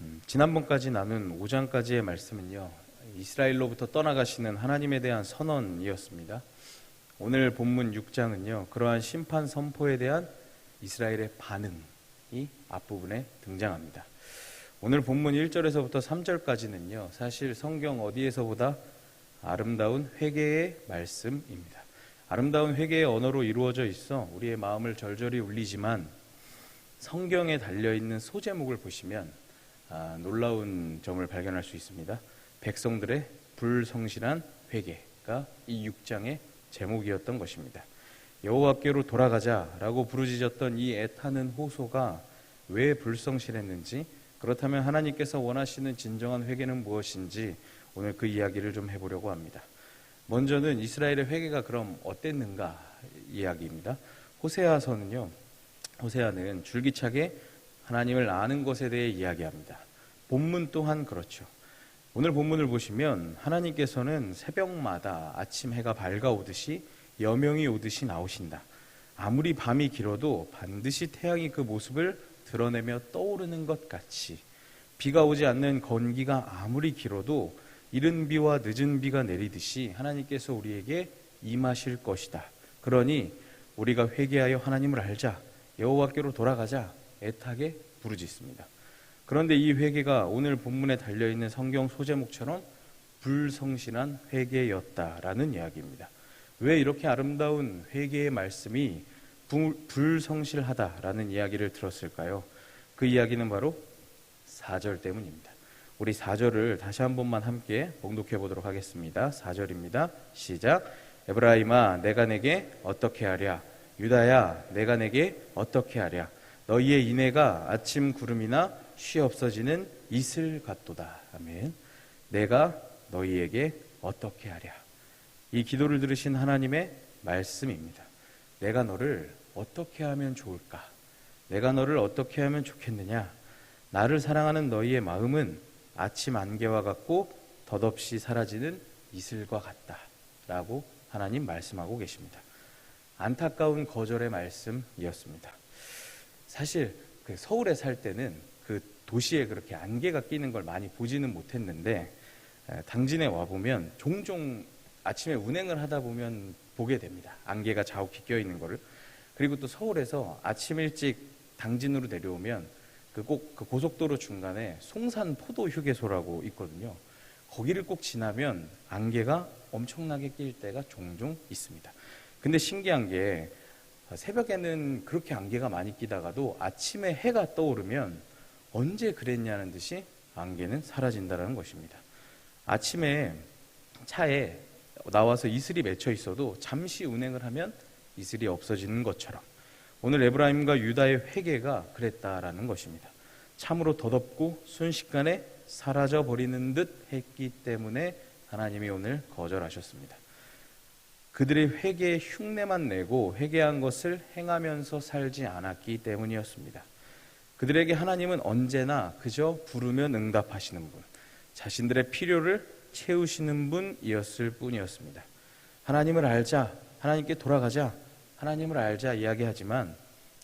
음, 지난번까지 나눈 5장까지의 말씀은요. 이스라엘로부터 떠나가시는 하나님에 대한 선언이었습니다. 오늘 본문 6장은요. 그러한 심판 선포에 대한 이스라엘의 반응이 앞부분에 등장합니다. 오늘 본문 1절에서부터 3절까지는요. 사실 성경 어디에서보다 아름다운 회개의 말씀입니다. 아름다운 회개의 언어로 이루어져 있어 우리의 마음을 절절히 울리지만 성경에 달려 있는 소제목을 보시면 아, 놀라운 점을 발견할 수 있습니다. 백성들의 불성실한 회개가 이 6장의 제목이었던 것입니다. 여호와께로 돌아가자라고 부르짖었던 이 애타는 호소가 왜 불성실했는지 그렇다면 하나님께서 원하시는 진정한 회개는 무엇인지 오늘 그 이야기를 좀 해보려고 합니다. 먼저는 이스라엘의 회개가 그럼 어땠는가 이야기입니다. 호세아서는요. 호세아는 줄기차게 하나님을 아는 것에 대해 이야기합니다. 본문 또한 그렇죠. 오늘 본문을 보시면 하나님께서는 새벽마다 아침 해가 밝아오듯이 여명이 오듯이 나오신다. 아무리 밤이 길어도 반드시 태양이 그 모습을 드러내며 떠오르는 것 같이 비가 오지 않는 건기가 아무리 길어도 이른 비와 늦은 비가 내리듯이 하나님께서 우리에게 임하실 것이다. 그러니 우리가 회개하여 하나님을 알자. 여호와께로 돌아가자. 애타게 부르짖습니다. 그런데 이 회개가 오늘 본문에 달려 있는 성경 소제목처럼 불성실한 회개였다라는 이야기입니다. 왜 이렇게 아름다운 회개의 말씀이 불, 불성실하다라는 이야기를 들었을까요? 그 이야기는 바로 4절 때문입니다. 우리 4절을 다시 한 번만 함께 봉독해 보도록 하겠습니다. 4절입니다. 시작. 에브라임아 내가 내게 어떻게 하랴 유다야 내가 내게 어떻게 하랴 너희의 인애가 아침 구름이나 쉬 없어지는 이슬 같도다. 아멘. 내가 너희에게 어떻게 하랴. 이 기도를 들으신 하나님의 말씀입니다. 내가 너를 어떻게 하면 좋을까? 내가 너를 어떻게 하면 좋겠느냐? 나를 사랑하는 너희의 마음은 아침 안개와 같고 덧없이 사라지는 이슬과 같다. 라고 하나님 말씀하고 계십니다. 안타까운 거절의 말씀이었습니다. 사실 그 서울에 살 때는 그 도시에 그렇게 안개가 끼는 걸 많이 보지는 못했는데 당진에 와 보면 종종 아침에 운행을 하다 보면 보게 됩니다. 안개가 자욱히 껴 있는 거를. 그리고 또 서울에서 아침 일찍 당진으로 내려오면 그꼭그 고속도로 중간에 송산 포도 휴게소라고 있거든요. 거기를 꼭 지나면 안개가 엄청나게 낄 때가 종종 있습니다. 근데 신기한 게 새벽에는 그렇게 안개가 많이 끼다가도 아침에 해가 떠오르면 언제 그랬냐는 듯이 안개는 사라진다는 것입니다. 아침에 차에 나와서 이슬이 맺혀 있어도 잠시 운행을 하면 이슬이 없어지는 것처럼 오늘 에브라임과 유다의 회개가 그랬다라는 것입니다. 참으로 덧없고 순식간에 사라져 버리는 듯 했기 때문에 하나님이 오늘 거절하셨습니다. 그들의 회개의 흉내만 내고 회개한 것을 행하면서 살지 않았기 때문이었습니다. 그들에게 하나님은 언제나 그저 부르면 응답하시는 분, 자신들의 필요를 채우시는 분이었을 뿐이었습니다. 하나님을 알자, 하나님께 돌아가자, 하나님을 알자 이야기하지만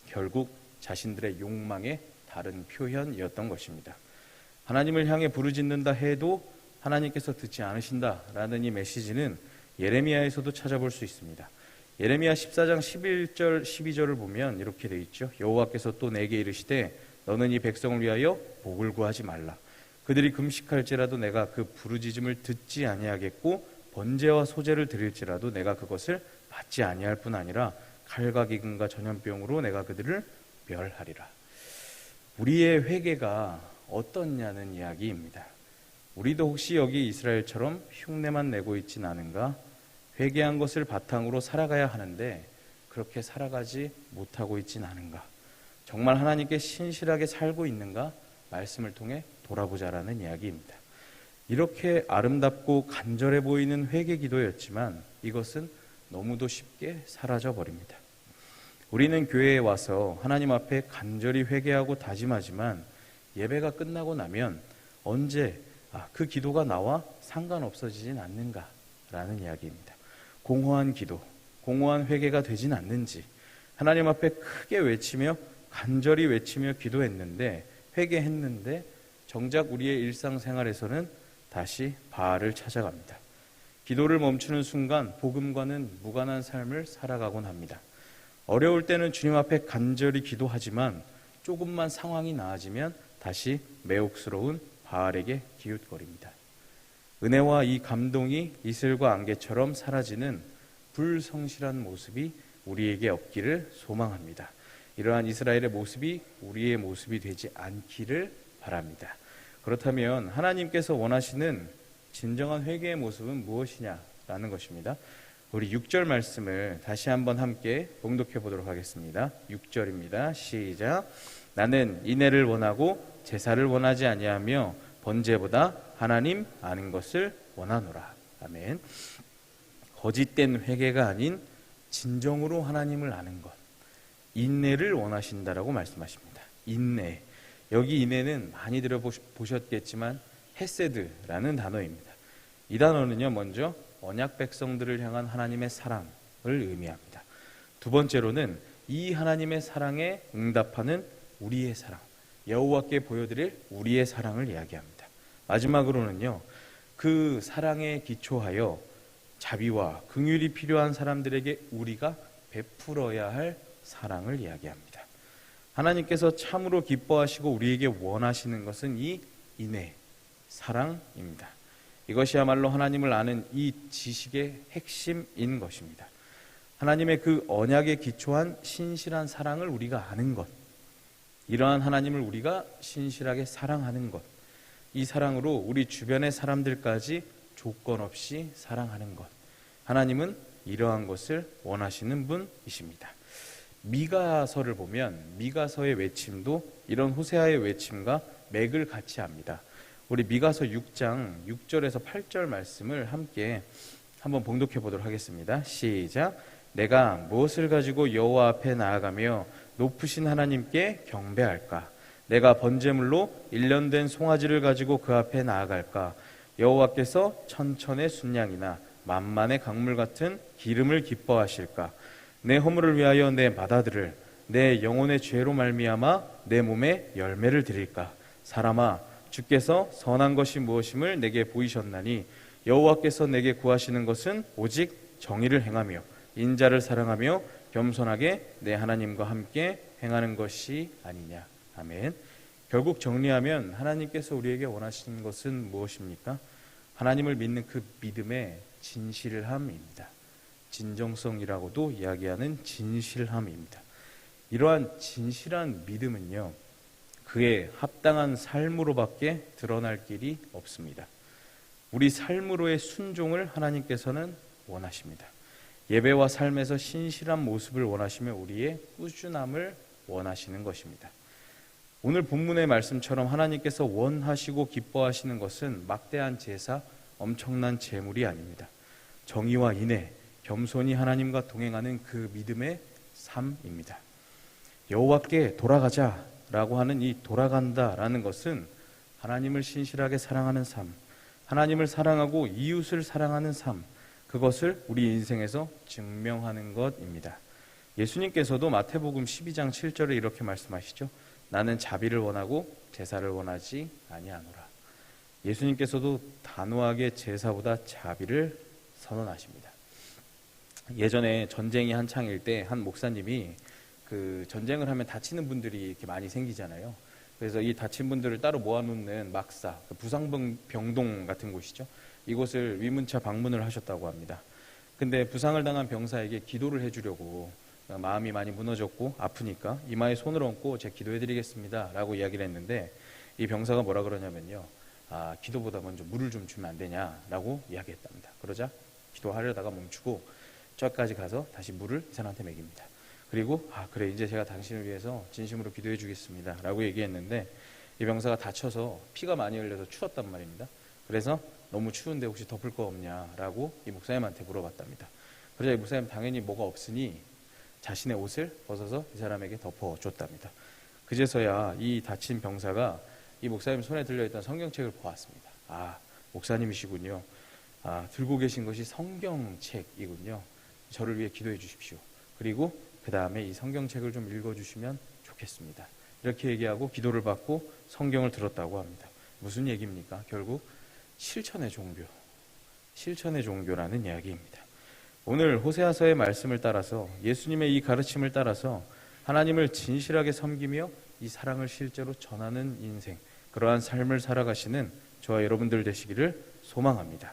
결국 자신들의 욕망의 다른 표현이었던 것입니다. 하나님을 향해 부르짖는다 해도 하나님께서 듣지 않으신다라는 이 메시지는 예레미야에서도 찾아볼 수 있습니다. 예레미야 14장 11절 12절을 보면 이렇게 돼 있죠. 여호와께서 또 내게 이르시되 너는 이 백성을 위하여 복을 구하지 말라. 그들이 금식할지라도 내가 그 부르짖음을 듣지 아니하겠고 번제와 소제를 드릴지라도 내가 그것을 받지 아니할 뿐 아니라 칼과 기근과 전염병으로 내가 그들을 멸하리라. 우리의 회개가 어떻냐는 이야기입니다. 우리도 혹시 여기 이스라엘처럼 흉내만 내고 있진 않은가? 회개한 것을 바탕으로 살아가야 하는데 그렇게 살아가지 못하고 있진 않은가? 정말 하나님께 신실하게 살고 있는가? 말씀을 통해 돌아보자라는 이야기입니다. 이렇게 아름답고 간절해 보이는 회개 기도였지만 이것은 너무도 쉽게 사라져 버립니다. 우리는 교회에 와서 하나님 앞에 간절히 회개하고 다짐하지만 예배가 끝나고 나면 언제 아, 그 기도가 나와 상관없어지진 않는가라는 이야기입니다. 공허한 기도, 공허한 회개가 되진 않는지 하나님 앞에 크게 외치며 간절히 외치며 기도했는데 회개했는데 정작 우리의 일상생활에서는 다시 바알을 찾아갑니다. 기도를 멈추는 순간 복음과는 무관한 삶을 살아가곤 합니다. 어려울 때는 주님 앞에 간절히 기도하지만 조금만 상황이 나아지면 다시 매혹스러운 바알에게 기웃거립니다. 은혜와 이 감동이 이슬과 안개처럼 사라지는 불성실한 모습이 우리에게 없기를 소망합니다. 이러한 이스라엘의 모습이 우리의 모습이 되지 않기를 바랍니다. 그렇다면 하나님께서 원하시는 진정한 회개의 모습은 무엇이냐라는 것입니다. 우리 6절 말씀을 다시 한번 함께 봉독해 보도록 하겠습니다. 6절입니다. 시작. 나는 인애를 원하고 제사를 원하지 아니하며 번제보다 하나님 아는 것을 원하노라. 아멘. 거짓된 회개가 아닌 진정으로 하나님을 아는 것. 인내를 원하신다라고 말씀하십니다. 인내. 여기 인내는 많이 들어보셨겠지만 헤세드라는 단어입니다. 이 단어는요, 먼저 언약 백성들을 향한 하나님의 사랑을 의미합니다. 두 번째로는 이 하나님의 사랑에 응답하는 우리의 사랑, 여호와께 보여드릴 우리의 사랑을 이야기합니다. 마지막으로는요, 그 사랑에 기초하여 자비와 긍휼이 필요한 사람들에게 우리가 베풀어야 할 사랑을 이야기합니다. 하나님께서 참으로 기뻐하시고 우리에게 원하시는 것은 이 인애, 사랑입니다. 이것이야말로 하나님을 아는 이 지식의 핵심인 것입니다. 하나님의 그 언약에 기초한 신실한 사랑을 우리가 아는 것. 이러한 하나님을 우리가 신실하게 사랑하는 것. 이 사랑으로 우리 주변의 사람들까지 조건 없이 사랑하는 것. 하나님은 이러한 것을 원하시는 분이십니다. 미가서를 보면 미가서의 외침도 이런 호세아의 외침과 맥을 같이 합니다. 우리 미가서 6장 6절에서 8절 말씀을 함께 한번 봉독해 보도록 하겠습니다. 시작. 내가 무엇을 가지고 여호와 앞에 나아가며 높으신 하나님께 경배할까? 내가 번제물로 일년된 송아지를 가지고 그 앞에 나아갈까? 여호와께서 천천의 순양이나 만만의 강물 같은 기름을 기뻐하실까? 내 허물을 위하여 내 마다들을 내 영혼의 죄로 말미암아 내 몸에 열매를 드릴까? 사람아, 주께서 선한 것이 무엇임을 내게 보이셨나니 여호와께서 내게 구하시는 것은 오직 정의를 행하며 인자를 사랑하며 겸손하게 내 하나님과 함께 행하는 것이 아니냐. 아멘. 결국 정리하면 하나님께서 우리에게 원하시는 것은 무엇입니까? 하나님을 믿는 그 믿음의 진실함입니다. 진정성이라고도 이야기하는 진실함입니다. 이러한 진실한 믿음은요, 그의 합당한 삶으로밖에 드러날 길이 없습니다. 우리 삶으로의 순종을 하나님께서는 원하십니다. 예배와 삶에서 신실한 모습을 원하시며 우리의 꾸준함을 원하시는 것입니다. 오늘 본문의 말씀처럼 하나님께서 원하시고 기뻐하시는 것은 막대한 제사, 엄청난 재물이 아닙니다. 정의와 인애, 겸손히 하나님과 동행하는 그 믿음의 삶입니다. 여호와께 돌아가자라고 하는 이 돌아간다라는 것은 하나님을 신실하게 사랑하는 삶, 하나님을 사랑하고 이웃을 사랑하는 삶, 그것을 우리 인생에서 증명하는 것입니다. 예수님께서도 마태복음 12장 7절에 이렇게 말씀하시죠. 나는 자비를 원하고 제사를 원하지 아니하노라. 예수님께서도 단호하게 제사보다 자비를 선언하십니다. 예전에 전쟁이 한창일 때 한 목사님이 그 전쟁을 하면 다치는 분들이 이렇게 많이 생기잖아요. 그래서 이 다친 분들을 따로 모아놓는 막사, 그 부상병동 같은 곳이죠. 이곳을 위문차 방문을 하셨다고 합니다. 근데 부상을 당한 병사에게 기도를 해주려고 마음이 많이 무너졌고 아프니까 이마에 손을 얹고 제 기도해드리겠습니다. 라고 이야기를 했는데 이 병사가 뭐라 그러냐면요. 아, 기도보다 먼저 물을 좀 주면 안 되냐 라고 이야기했답니다. 그러자 기도하려다가 멈추고 저까지 가서 다시 물을 이 사람한테 먹입니다. 그리고 아 그래 이제 제가 당신을 위해서 진심으로 기도해 주겠습니다 라고 얘기했는데 이 병사가 다쳐서 피가 많이 흘려서 추웠단 말입니다. 그래서 너무 추운데 혹시 덮을 거 없냐라고 이 목사님한테 물어봤답니다. 그러자 이 목사님 당연히 뭐가 없으니 자신의 옷을 벗어서 이 사람에게 덮어줬답니다. 그제서야 이 다친 병사가 이 목사님 손에 들려있던 성경책을 보았습니다. 아 목사님이시군요. 아 들고 계신 것이 성경책이군요. 저를 위해 기도해 주십시오. 그리고 그 다음에 이 성경책을 좀 읽어주시면 좋겠습니다. 이렇게 얘기하고 기도를 받고 성경을 들었다고 합니다. 무슨 얘기입니까? 결국 실천의 종교, 실천의 종교라는 이야기입니다. 오늘 호세아서의 말씀을 따라서 예수님의 이 가르침을 따라서 하나님을 진실하게 섬기며 이 사랑을 실제로 전하는 인생, 그러한 삶을 살아가시는 저와 여러분들 되시기를 소망합니다.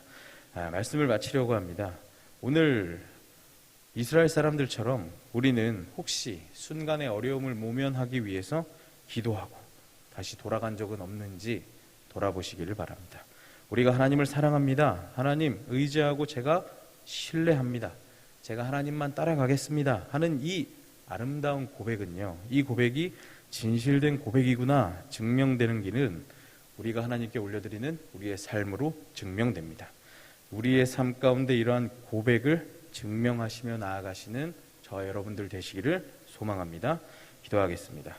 아, 말씀을 마치려고 합니다. 오늘 이스라엘 사람들처럼 우리는 혹시 순간의 어려움을 모면하기 위해서 기도하고 다시 돌아간 적은 없는지 돌아보시기를 바랍니다. 우리가 하나님을 사랑합니다. 하나님 의지하고 제가 신뢰합니다. 제가 하나님만 따라가겠습니다. 하는 이 아름다운 고백은요. 이 고백이 진실된 고백이구나 증명되는 길은 우리가 하나님께 올려드리는 우리의 삶으로 증명됩니다. 우리의 삶 가운데 이러한 고백을 증명하시며 나아가시는 저 여러분들 되시기를 소망합니다. 기도하겠습니다.